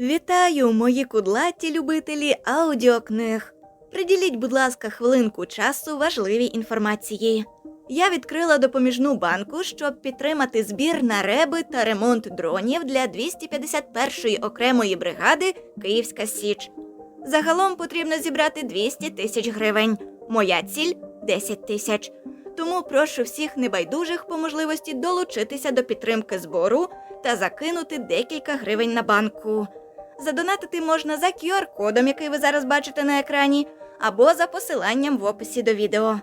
Вітаю, мої кудлаті любителі аудіокниг. Приділіть, будь ласка, хвилинку часу важливій інформації. Я відкрила допоміжну банку, щоб підтримати збір на реби та ремонт дронів для 251-ї окремої бригади Київська Січ. Загалом потрібно зібрати 200 тисяч гривень. Моя ціль 10 тисяч. Тому прошу всіх небайдужих по можливості долучитися до підтримки збору та закинути декілька гривень на банку. Задонатити можна за QR-кодом, який ви зараз бачите на екрані, або за посиланням в описі до відео.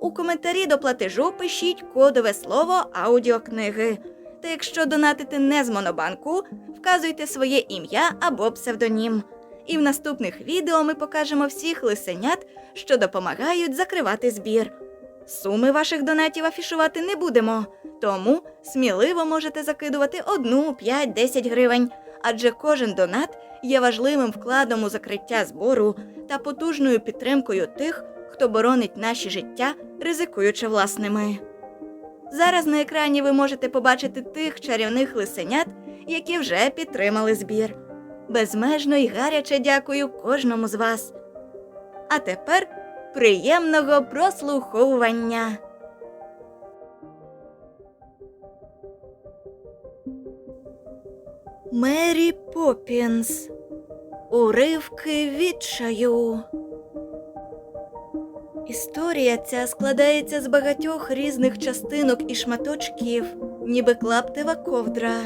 У коментарі до платежу пишіть кодове слово аудіокниги. Та якщо донатити не з монобанку, вказуйте своє ім'я або псевдонім. І в наступних відео ми покажемо всіх лисенят, що допомагають закривати збір. Суми ваших донатів афішувати не будемо, тому сміливо можете закидувати одну, 5, 10 гривень, адже кожен донат є важливим вкладом у закриття збору та потужною підтримкою тих, хто боронить наші життя, ризикуючи власними. Зараз на екрані ви можете побачити тих чарівних лисенят, які вже підтримали збір. Безмежно і гаряче дякую кожному з вас. А тепер приємного прослуховування. Мері Поппінс. Уривки відчаю. Історія ця складається з багатьох різних частинок і шматочків, ніби клаптева ковдра.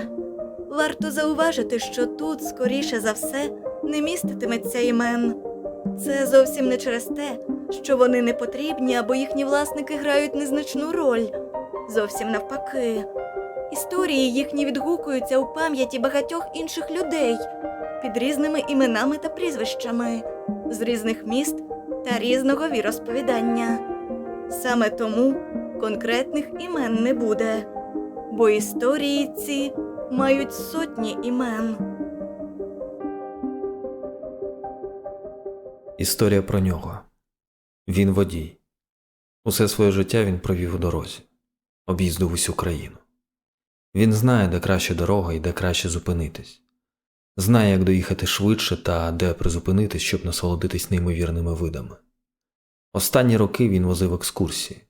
Варто зауважити, що тут, скоріше за все, не міститиметься імен. Це зовсім не через те, що вони не потрібні або їхні власники грають незначну роль. Зовсім навпаки. Історії їхні відгукуються у пам'яті багатьох інших людей під різними іменами та прізвищами, з різних міст та різного віросповідання. Саме тому конкретних імен не буде, бо історії ці мають сотні імен. Історія про нього. Він водій. Усе своє життя він провів у дорозі, об'їздив усю країну. Він знає, де краща дорога і де краще зупинитись, знає, як доїхати швидше та де призупинитись, щоб насолодитись неймовірними видами. Останні роки він возив екскурсії.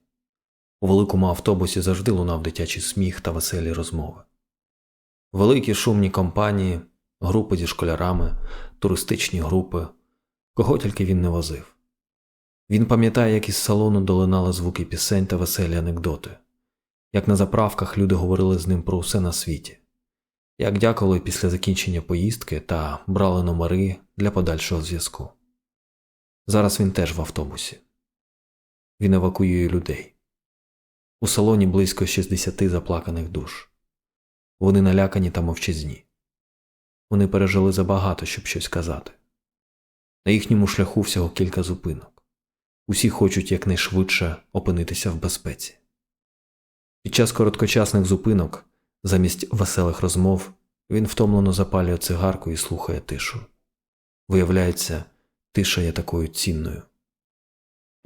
У великому автобусі завжди лунав дитячий сміх та веселі розмови. Великі шумні компанії, групи зі школярами, туристичні групи, кого тільки він не возив. Він пам'ятає, як із салону долинали звуки пісень та веселі анекдоти, як на заправках люди говорили з ним про усе на світі, як дякували після закінчення поїздки та брали номери для подальшого зв'язку. Зараз він теж в автобусі. Він евакуює людей. У салоні близько 60 заплаканих душ. Вони налякані та мовчазні. Вони пережили забагато, щоб щось казати. На їхньому шляху всього кілька зупинок. Усі хочуть якнайшвидше опинитися в безпеці. Під час короткочасних зупинок, замість веселих розмов, він втомлено запалює цигарку і слухає тишу. Виявляється, тиша є такою цінною.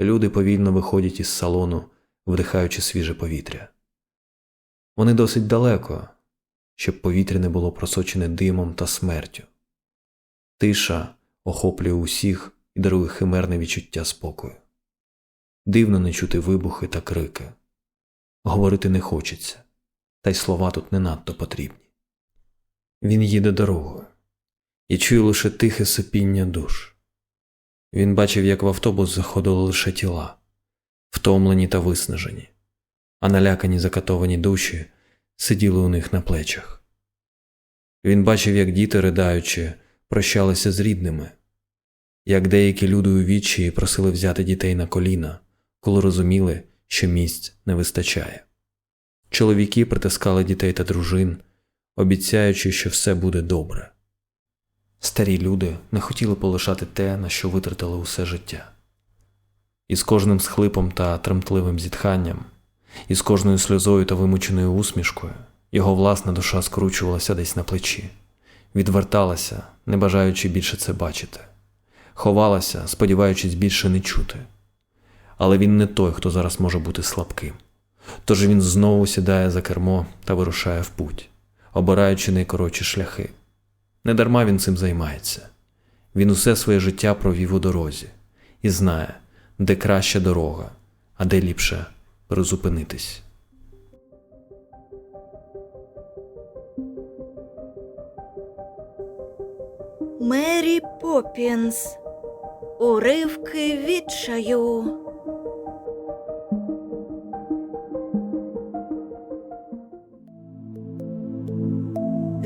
Люди повільно виходять із салону, вдихаючи свіже повітря. Вони досить далеко, щоб повітря не було просочене димом та смертю. Тиша охоплює усіх і дарує химерне відчуття спокою. Дивно не чути вибухи та крики. Говорити не хочеться, та й слова тут не надто потрібні. Він їде дорогою і чує лише тихе сопіння душ. Він бачив, як в автобус заходили лише тіла, втомлені та виснажені, а налякані закатовані душі сиділи у них на плечах. Він бачив, як діти, ридаючи, прощалися з рідними, як деякі люди у відчаї просили взяти дітей на коліна, коли розуміли, що місць не вистачає. Чоловіки притискали дітей та дружин, обіцяючи, що все буде добре. Старі люди не хотіли полишати те, на що витратили усе життя. І з кожним схлипом та тремтливим зітханням, і з кожною сльозою та вимученою усмішкою його власна душа скручувалася десь на плечі, відверталася, не бажаючи більше це бачити, ховалася, сподіваючись більше не чути. Але він не той, хто зараз може бути слабким. Тож він знову сідає за кермо та вирушає в путь, обираючи найкоротші шляхи. Недарма він цим займається. Він усе своє життя провів у дорозі і знає, де краща дорога, а де ліпше призупинитись. Мері Поппінс. Уривки відчаю.